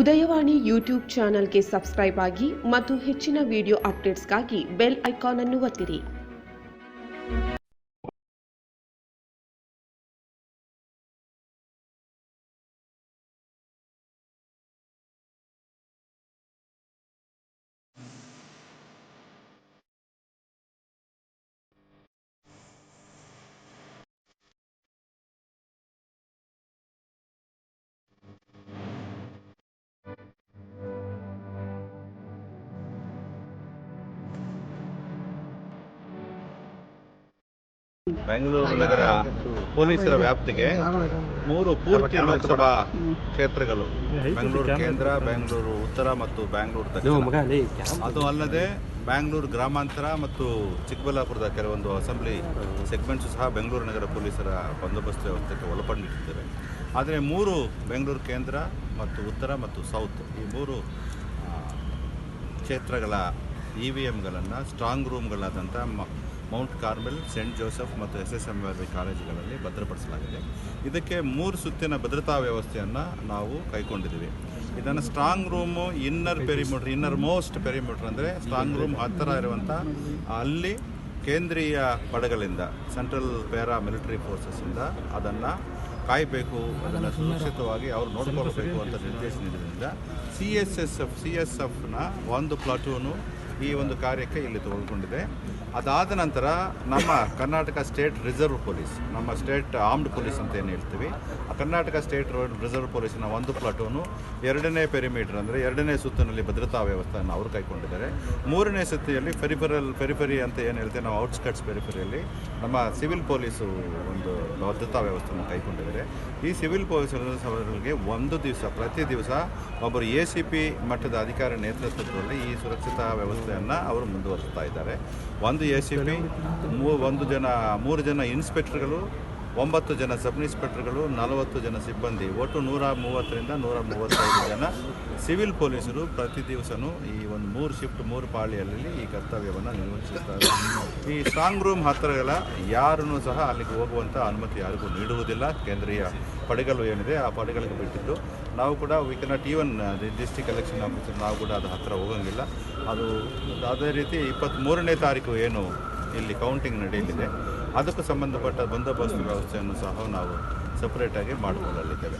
Udayavani YouTube ಚಾನಲ್ಗೆ subscribe ಆಗಿ ಮತ್ತು ಹೆಚ್ಚಿನ ವಿಡಿಯೋ ಅಪ್ಡೇಟ್ಸ್ಗಾಗಿ ಬೆಲ್ ಐಕಾನ್ ಅನ್ನು ಒತ್ತಿರಿ. ಬೆಂಗಳೂರು ನಗರ ಪೊಲೀಸರ ವ್ಯಾಪ್ತಿಗೆ ಮೂರು ಪೂರ್ತಿ ಲೋಕಸಭಾ ಕ್ಷೇತ್ರಗಳು. ಬೆಂಗಳೂರು ಕೇಂದ್ರ ಬೆಂಗಳೂರು ಉತ್ತರ ಮತ್ತು ಬೆಂಗಳೂರು ದಕ್ಷಿಣ. ಅದು ಅಲ್ಲದೆ ಬ್ಯಾಂಗ್ಳೂರು ಗ್ರಾಮಾಂತರ ಮತ್ತು ಚಿಕ್ಕಬಳ್ಳಾಪುರದ ಕೆಲವೊಂದು ಅಸೆಂಬ್ಲಿ ಸೆಗ್ಮೆಂಟ್ಸ್ ಸಹ ಬೆಂಗಳೂರು ನಗರ ಪೊಲೀಸರ ಬಂದೋಬಸ್ತ್ ವ್ಯವಸ್ಥೆಗೆ ಒಳಪಡಿಟ್ಟಿದ್ದೇವೆ ಆದರೆ ಮೂರು ಬೆಂಗಳೂರು ಕೇಂದ್ರ ಮತ್ತು ಉತ್ತರ ಮತ್ತು ಸೌತ್ ಈ ಮೂರು ಕ್ಷೇತ್ರಗಳ ಇ ವಿ ಎಮ್ಗಳನ್ನು ಸ್ಟ್ರಾಂಗ್ ರೂಮ್ಗಳಾದಂಥ ಮ ಮೌಂಟ್ ಕಾರ್ಮೆಲ್, ಸೆಂಟ್ ಜೋಸೆಫ್ ಮತ್ತು ಎಸ್ ಎಸ್ ಎಂ ಆರ್ ಕಾಲೇಜುಗಳಲ್ಲಿ ಭದ್ರಪಡಿಸಲಾಗಿದೆ. ಇದಕ್ಕೆ ಮೂರು ಸುತ್ತಿನ ಭದ್ರತಾ ವ್ಯವಸ್ಥೆಯನ್ನು ನಾವು ಕೈಗೊಂಡಿದ್ದೀವಿ ಇದನ್ನು strong room, inner perimeter, innermost perimeter ಅಂದರೆ ಸ್ಟ್ರಾಂಗ್ ರೂಮ್ ಹತ್ತಿರ ಇರುವಂಥ ಅಲ್ಲಿ ಕೇಂದ್ರೀಯ ಪಡೆಗಳಿಂದ, ಸೆಂಟ್ರಲ್ ಪ್ಯಾರಾ ಮಿಲಿಟರಿ ಫೋರ್ಸಸ್ಸಿಂದ ಅದನ್ನು ಕಾಯಬೇಕು, ಅದನ್ನು ಸುರಕ್ಷಿತವಾಗಿ ಅವರು ನೋಡ್ಕೊಳ್ಬೇಕು ಅಂತ ನಿರ್ದೇಶನ ನೀಡಿದ್ರಿಂದ C S S F, C S ಎಫ್ನ ಒಂದು ಪ್ಲಾಟೂನು ಈ ಒಂದು ಕಾರ್ಯಕ್ಕೆ ಇಲ್ಲಿ ತೆಗೆದುಕೊಂಡಿದೆ ಅದಾದ ನಂತರ ನಮ್ಮ ಕರ್ನಾಟಕ ಸ್ಟೇಟ್ ರಿಸರ್ವ್ ಪೊಲೀಸ್, ನಮ್ಮ ಸ್ಟೇಟ್ ಆರ್ಮ್ಡ್ ಪೊಲೀಸ್ ಅಂತ ಏನು ಹೇಳ್ತೀವಿ ಕರ್ನಾಟಕ ಸ್ಟೇಟ್ ರಿಸರ್ವ್ ಪೊಲೀಸಿನ ಒಂದು ಪ್ಲಾಟೂನು ಎರಡನೇ ಪೆರಿಮೀಟರ್ ಅಂದರೆ ಎರಡನೇ ಸುತ್ತಿನಲ್ಲಿ ಭದ್ರತಾ ವ್ಯವಸ್ಥೆಯನ್ನು ಅವರು ಕೈಗೊಂಡಿದ್ದಾರೆ. ಮೂರನೇ ಸುತ್ತಿಯಲ್ಲಿ ಫೆರಿಫರಲ್ ಫೆರಿಫರಿ ಅಂತ ಏನು ಹೇಳ್ತೇವೆ, ನಾವು ಔಟ್ಸ್ಕಟ್ಸ್ ಫೆರಿಫರಿಯಲ್ಲಿ ನಮ್ಮ ಸಿವಿಲ್ ಪೊಲೀಸು ಒಂದು ಭದ್ರತಾ ವ್ಯವಸ್ಥೆಯನ್ನು ಕೈಗೊಂಡಿದ್ದಾರೆ. ಈ ಸಿವಿಲ್ ಪೊಲೀಸರಿಗೆ ಒಂದು ದಿವಸ, ಪ್ರತಿ ದಿವಸ ಒಬ್ಬರು ಎ ಸಿ ಪಿ ಮಟ್ಟದ ಅಧಿಕಾರಿ ನೇತೃತ್ವದಲ್ಲಿ ಈ ಸುರಕ್ಷತಾ ವ್ಯವಸ್ಥೆಯನ್ನು ಅವರು ಮುಂದುವರಿಸ್ತಾ ಇದ್ದಾರೆ. ಒಂದು ಎ ಸಿ ಪಿ ಮೂ ಒಂದು ಜನ ಮೂರು ಜನ ಇನ್ಸ್ಪೆಕ್ಟರ್ಗಳು ಒಂಬತ್ತು ಜನ ಸಬ್ ಇನ್ಸ್ಪೆಕ್ಟರ್ಗಳು ನಲವತ್ತು ಜನ ಸಿಬ್ಬಂದಿ, ಒಟ್ಟು ನೂರ ಮೂವತ್ತರಿಂದ ನೂರ ಮೂವತ್ತೈದು ಜನ ಸಿವಿಲ್ ಪೊಲೀಸರು ಪ್ರತಿ ದಿವಸನೂ ಈ ಒಂದು ಮೂರು ಶಿಫ್ಟ್, ಮೂರು ಪಾಳಿಯಲ್ಲಿ ಈ ಕರ್ತವ್ಯವನ್ನು ನಿರ್ವಹಿಸುತ್ತಾರೆ. ಈ ಸ್ಟ್ರಾಂಗ್ ರೂಮ್ ಹತ್ತಿರಗಳ ಯಾರನ್ನೂ ಸಹ ಅಲ್ಲಿಗೆ ಹೋಗುವಂಥ ಅನುಮತಿ ಯಾರಿಗೂ ನೀಡುವುದಿಲ್ಲ. ಕೇಂದ್ರೀಯ ಪಡೆಗಳು ಏನಿದೆ ಆ ಪಡೆಗಳಿಗೆ ಬಿಟ್ಟಿದ್ದು. ನಾವು ಕೂಡ we cannot even district election officer ನಾವು ಕೂಡ ಅದು ಹತ್ತಿರ ಹೋಗೋಂಗಿಲ್ಲ. ಅದು, ಅದೇ ರೀತಿ ಇಪ್ಪತ್ತ್ಮೂರನೇ ತಾರೀಕು ಏನು ಇಲ್ಲಿ ಕೌಂಟಿಂಗ್ ನಡೆಯಲಿದೆ. ಅದಕ್ಕೂ ಸಂಬಂಧಪಟ್ಟ ಬಂದೋಬಸ್ತ್ ವ್ಯವಸ್ಥೆಯನ್ನು ಸಹ ನಾವು ಸಪ್ರೇಟಾಗಿ ಮಾಡಿಕೊಳ್ಳಲಿದ್ದೇವೆ.